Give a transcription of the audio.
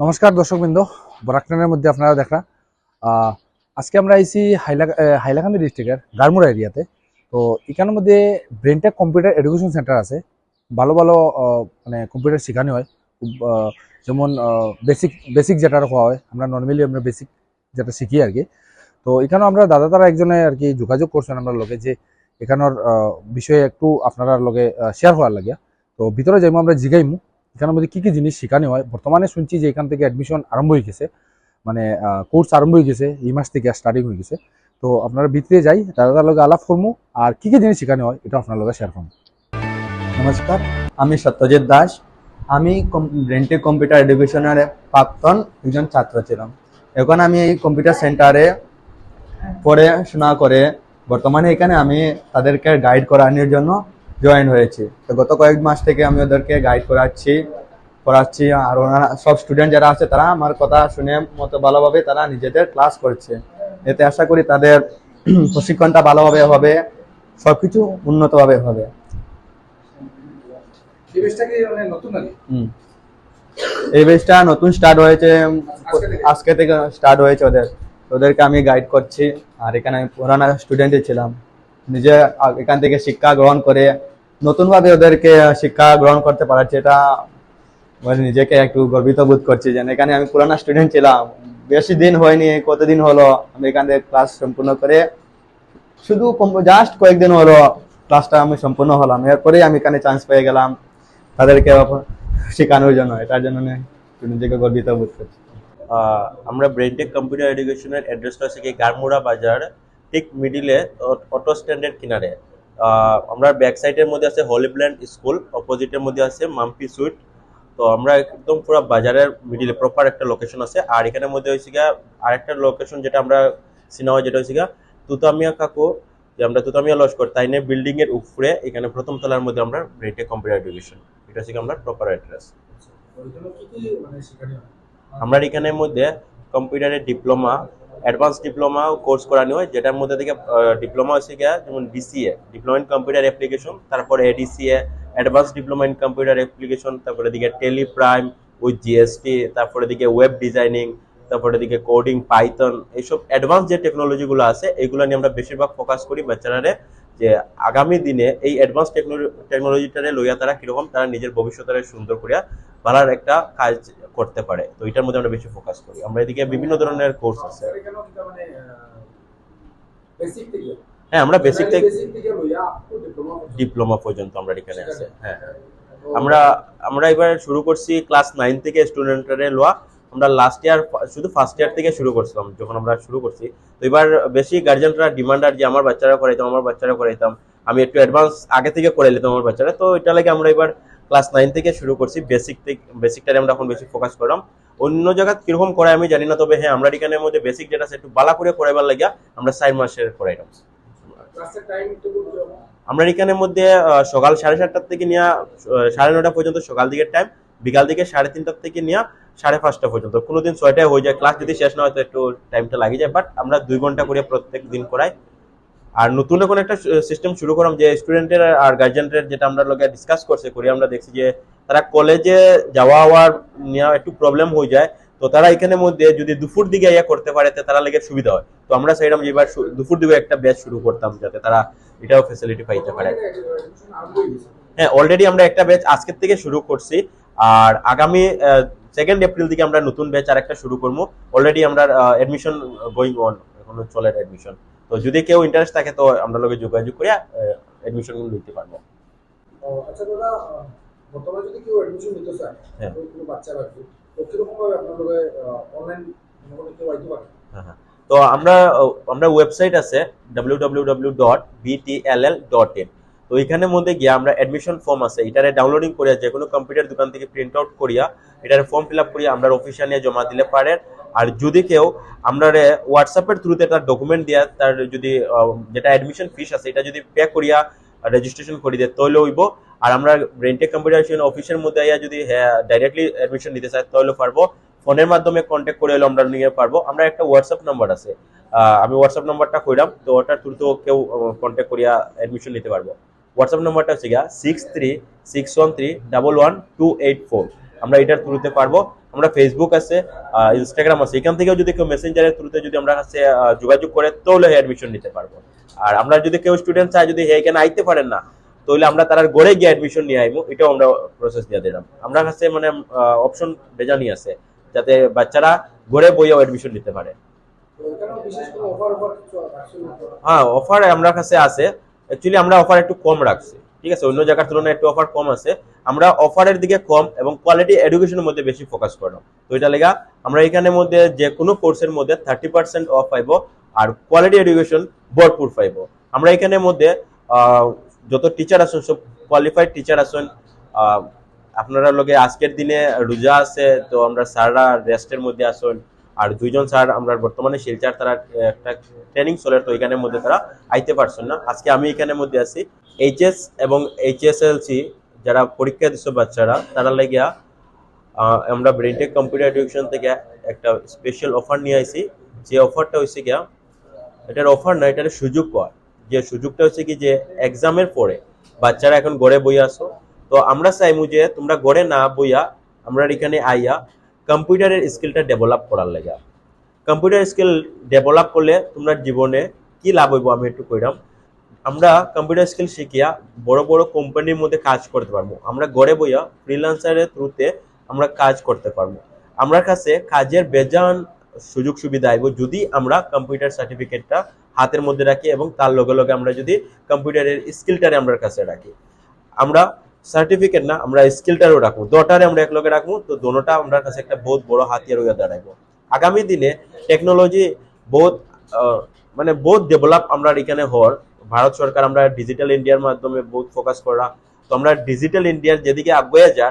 নমস্কার দর্শকবৃন্দ বরাকটানের মধ্যে আপনারা দেখা আজকে আমরা আইছি হাইলা হাইলাকান্দি ডিস্ট্রিক্টের গারমুড়া এরিয়াতে। তো এখানের মধ্যে ব্রেনটেক কম্পিউটার এডুকেশন সেন্টার আছে। ভালো ভালো মানে কম্পিউটার শেখানো হয়। যেমন বেসিক বেসিক যেটা হওয়া হয়, আমরা নর্মালি আমরা বেসিক যেটা শিখি আর কি তো এখানেও আমরা দাদা তারা একজনে আর কি যোগাযোগ করছেন আমরা লগে যে এখানের বিষয়ে একটু আপনারা লগে শেয়ার হওয়ার লাগে তো ভিতরে যাইমু, আমরা জিগাইমু। এখানের মধ্যে কি কি জিনিস শেখানো হয়? বর্তমানে শুনছি যে এখান থেকে অ্যাডমিশন আরম্ভ হয়ে গেছে। মানে কোর্স আরম্ভ হয়ে গেছে, এই মাস থেকে স্টার্টিং হয়ে গেছে। তো আপনারা ভিতরে যাই, দাদার লগে আলাপ করব আর কি কি জিনিস শেখানো হয়, এটা আপনার লগে শেয়ার করব নমস্কার। আমি সত্যজিৎ দাস। আমি ব্রেন্টে কম্পিউটার এডুকেশনের প্রাক্তন একজন ছাত্র ছিলাম। এখন আমি এই কম্পিউটার সেন্টারে পড়াশোনা করে, বর্তমানে এখানে আমি তাদেরকে গাইড করানোর জন্য জয়েন হয়েছে। তো গত কয়েক মাস থেকে আমি ওদেরকে গাইড করাচ্ছি করাচ্ছি আর ওনারা সব স্টুডেন্ট যারা আছে তারা আমার কথা শুনে মতো ভালোভাবে তারা নিজেদের ক্লাস করছে। এতে আশা করি তাদের প্রশিক্ষণটা ভালোভাবে হবে সবকিছু উন্নতভাবে হবে। এই বেসটা নতুন স্টার্ট হয়েছে আজকে থেকে? স্টার্ট হয়েছে ওদের। ওদেরকে আমি গাইড করছি আর এখানে আমি পুরানা স্টুডেন্টই ছিলাম। নিজে এখান থেকে শিক্ষা গ্রহণ করে, নতুনভাবে ওদেরকে শিক্ষা গ্রহণ করতে পারছি এটা নিজেকে একটু গর্বিত বোধ করছি যে এখানে আমি পুরানা স্টুডেন্ট ছিলাম। বেশি দিন হয়নি, কতদিন হলো, আমি এখান থেকে ক্লাস সম্পূর্ণ করে শুধু জাস্ট কয়েকদিন হলো ক্লাসটা আমি সম্পূর্ণ হলাম। এরপরেই আমি এখানে চান্স পেয়ে গেলাম তাদেরকে শেখানোর জন্য। এটার জন্য নিজেকে গর্বিত বোধ করছি। আমরা ব্রেনটেক কম্পিউটার এডুকেশনের অ্যাড্রেসটা হচ্ছে কি গারমুড়া বাজার ঠিক মিডিলে অটো স্ট্যান্ডের কিনারে। আমরা ব্যাক সাইডের মধ্যে আছে হলিব্ল্যান্ড স্কুল অপোজিটের মধ্যে আছে মাম্পি সুইট তো আমরা একদম পুরো বাজারের মিডিলে প্রপার একটা লোকেশন আছে। আর এখানের মধ্যে হয়েছে গিয়া আরেকটা লোকেশন যেটা আমরা সিনেমা যেটা হয়েছে গিয়া তুতামিয়া কাকু যে আমরা তুতামিয়া লস্কর তাই নিয়ে বিল্ডিং এর উপরে এখানে প্রথম তলার মধ্যে আমরা ব্রেনটেক কম্পিউটার এডুকেশন এটা হচ্ছে আমরা প্রপার অ্যাড্রেস আমরা এখানের মধ্যে কম্পিউটারের ডিপ্লোমা অ্যাডভান্স ডিপ্লোমা কোর্স করানো হয়, যেটার মধ্যে থেকে ডিপ্লোমা হচ্ছে গিয়া যেমন DCA diploma in computer application তারপরে ADCA advance diploma in computer application তারপরে দিকে টেলি প্রাইম উইথ জিএসটি তারপরে দিকে ওয়েব ডিজাইনিং তারপরে দিকে কোডিং পাইথন এইসব অ্যাডভান্স যে টেকনোলজিগুলো আছে এইগুলো নিয়ে আমরা বেশিরভাগ ফোকাস করি বাচ্চারারে যে আগামী দিনে এই অ্যাডভান্স টেকনোলজিটারে লইয়া তারা কীরকম তারা নিজের ভবিষ্যতের সুন্দর করিয়া ভালো একটা কাজ করতে পারে। তো এটার মধ্যে আমরা বেশি ফোকাস করি। আমরা এদিকে বিভিন্ন ধরনের কোর্স আছে। হ্যাঁ আমরা বেসিক থেকে ডিপ্লোমা পর্যন্ত। আমরা এখানে আছে। হ্যাঁ আমরা আমরা এবার শুরু করছি ক্লাস নাইন থেকে স্টুডেন্টের লোয়া আমরা লাস্ট ইয়ার শুধু ফার্স্ট ইয়ার থেকে শুরু করছিলাম যখন আমরা শুরু করছি। তো এবার বেশি গার্জেনরা ডিমান্ডার যে আমার বাচ্চারা করাইতাম আমার বাচ্চারা করাইতাম আমি একটু অ্যাডভান্স আগে থেকে করে নিতাম আমার বাচ্চারা। তো এটা লাগে আমরা এবার ক্লাস নাইন থেকে শুরু করছি বেসিক থেকে বেসিকটারে আমরা এখন বেশি ফোকাস করলাম। অন্য জায়গা কীরকম করাই আমি জানি না তবে হ্যাঁ আমরা এখানের মধ্যে বেসিক যেটা আছে একটু বালা করে করাইবার লাগিয়া আমরা চার মাসের করাইলাম আমরা এখানের মধ্যে সকাল সাড়ে সাতটার থেকে নিয়ে সাড়ে নটা পর্যন্ত সকাল দিকের টাইম বিকাল দিকে সাড়ে তিনটার থেকে নিয়ে সাড়ে পাঁচটা পর্যন্ত। কোনোদিন ছয়টায় হয়ে যায় ক্লাস যদি শেষ না হয় তো একটু টাইমটা লাগে যায় বাট আমরা দুই ঘণ্টা করে প্রত্যেক দিন করাই। আর নতুন এখন একটা সিস্টেম শুরু করলাম যে স্টুডেন্টের আর গার্জেনদের যেটা আমরা লোকে ডিসকাস করছে করি আমরা দেখছি যে তারা কলেজে যাওয়া আওয়ার নেওয়া একটু প্রবলেম হয়ে যায়, তো তারা এখানের মধ্যে যদি দুপুর দিকে ইয়া করতে পারে তারা লেগে সুবিধা হয়। তো আমরা চাইলাম যে এবার দুপুর দিকে একটা ব্যাচ শুরু করতাম যাতে তারা এটাও ফেসিলিটি পাইতে পারে। হ্যাঁ অলরেডি আমরা একটা ব্যাচ আজকের থেকে শুরু করছি, আর আগামী সেকেন্ড এপ্রিল থেকে আমরা নতুন ব্যাচ আর একটা শুরু করব। অলরেডি আমরা এডমিশন গোয়িং অন এখনও চলে এডমিশন তো যদি কেউ ইন্টারেস্ট থাকে তো আমরা লোকে যোগাযোগ করে অ্যাডমিশনগুলো নিতে পারব আচ্ছা দাদা বর্তমানে যদি কেউ অ্যাডমিশন নিতে চায় হ্যাঁ। কোনো বাচ্চা রাখবে তো কীরকম ভাবে আপনাদের অনলাইন পারে হ্যাঁ, হ্যাঁ। তো আমরা আমরা ওয়েবসাইট আছে www.btll.in তো এখানের মধ্যে গিয়ে আমরা অ্যাডমিশন ফর্ম আছে, এটারে ডাউনলোডিং করিয়া যে কোনো কম্পিউটার দোকান থেকে প্রিন্ট আউট করিয়া এটার ফর্ম ফিল আপ করিয়া আমরা অফিসিয়াল নিয়ে জমা দিলে পারে। আর যদি কেউ আমরা হোয়াটসঅ্যাপের থ্রুতে তার ডকুমেন্ট দিয়া তার যদি যেটা অ্যাডমিশন ফিস আছে, এটা যদি পে করিয়া রেজিস্ট্রেশন করি দেয় তাহলে হইব। আর আমরা ব্রেনটেক কম্পিউটার অফিসের মধ্যে আইয়া যদি ডাইরেক্টলি অ্যাডমিশন নিতে চাই তাহলে পারব। ফোনের মাধ্যমে কন্ট্যাক্ট করে হলে আমরা নিয়ে পারব। আমরা একটা হোয়াটসঅ্যাপ নাম্বার আছে। আমি হোয়াটসঅ্যাপ নাম্বারটা কইলাম তো ওটার থ্রুতেও কেউ কন্ট্যাক্ট করিয়া অ্যাডমিশন নিতে পারব। হোয়াটসঅ্যাপ নাম্বারটা হচ্ছে গিয়া six three six one three double one two eight four আমরা এটার থ্রুতে পারব। আমরা ফেসবুক আছে ইনস্টাগ্রাম আছে। এখান থেকেও যদি কেউ মেসেঞ্জারের থ্রুতে যদি আমরা কাছে যোগাযোগ করে তাহলে অ্যাডমিশন নিতে পারব। আর আমরা যদি কেউ স্টুডেন্ট চাই যদি এখানে আইতে পারেন না তাহলে আমরা তার গড়ে গিয়ে অ্যাডমিশন নিয়ে আইবো। এটাও আমরা প্রসেস দিয়ে দিলাম। আমরা কাছে মানে অপশন বেজানি আছে যাতে বাচ্চারা গড়ে বইয়েও অ্যাডমিশন নিতে পারে? হ্যাঁ অফার আমরা কাছে আছে। অ্যাকচুয়ালি আমরা অফার একটু কম রাখছি। ঠিক আছে? অন্য জায়গার তুলনায় একটু অফার কম আছে। আমরা অফারের দিকে কম এবং কোয়ালিটি এডুকেশনের মধ্যে বেশি ফোকাস করলাম তো এটা লেগা আমরা এখানের মধ্যে যে কোনো কোর্সের মধ্যে থার্টি পার্সেন্ট অফ পাইবো আর কোয়ালিটি এডুকেশন ভরপুর পাইবো। আমরা এখানের মধ্যে যত টিচার আছেন সব কোয়ালিফাইড টিচার আছেন আপনারা লগে আজকের দিনে রোজা আছে, তো আমরা স্যাররা রেস্টের মধ্যে আসুন আর দুইজন স্যার আমরা বর্তমানে শিলচার তারা একটা ট্রেনিং চলে, তো এখানের মধ্যে তারা আইতে পারছেন না। আজকে আমি এখানের মধ্যে আছি। এইচএস এবং এইচএসএলসি যারা পরীক্ষা দিচ্ছে বাচ্চারা, তারা লাগিয়া আমরা ব্রেনটেক কম্পিউটার এডুকেশন থেকে একটা স্পেশাল অফার নিয়ে আইছি। যে অফারটা হচ্ছে গিয়া, এটার অফার না, এটার সুযোগ পাওয়ার। যে সুযোগটা হচ্ছে কি, যে এক্সামের পরে বাচ্চারা এখন গড়ে বই আসো তো আমরা চাইমু যে তোমরা গড়ে না বইয়া, আমরা এখানে আইয়া কম্পিউটারের স্কিলটা ডেভেলপ করার লেগা। কম্পিউটার স্কিল ডেভেলপ করলে তোমরা জীবনে কি লাভ হইব আমি একটু কইরাম। আমরা কম্পিউটার স্কিল শিখিয়া বড় বড় কোম্পানির মধ্যে কাজ করতে পারব। আমরা গড়ে বইয়া ফ্রিল্যান্সারের থ্রুতে আমরা কাজ করতে পারব। আমার কাছে কাজের বেজান সুযোগ সুবিধা আইব যদি আমরা কম্পিউটার সার্টিফিকেটটা হাতের মধ্যে রাখি এবং তার লগে লগে আমরা যদি কম্পিউটারের স্কিলটারে আমরা কাছে রাখি। আমরা সার্টিফিকেট না, আমরা স্কিলটারও রাখব। দটারে আমরা এক লগে রাখব, তো দোনোটা আমরা কাছে একটা বহুত বড় হাতিয়ার হয়ে দাঁড়াইবো। আগামী দিনে টেকনোলজি বহুত মানে বহুত ডেভেলপ আমরা এখানে হওয়ার, ভারত সরকার আমরা ডিজিটাল ইন্ডিয়ার মাধ্যমে বহুত ফোকাস করা। তো আমরা ডিজিটাল ইন্ডিয়ার যেদিকে আগুয়ে যা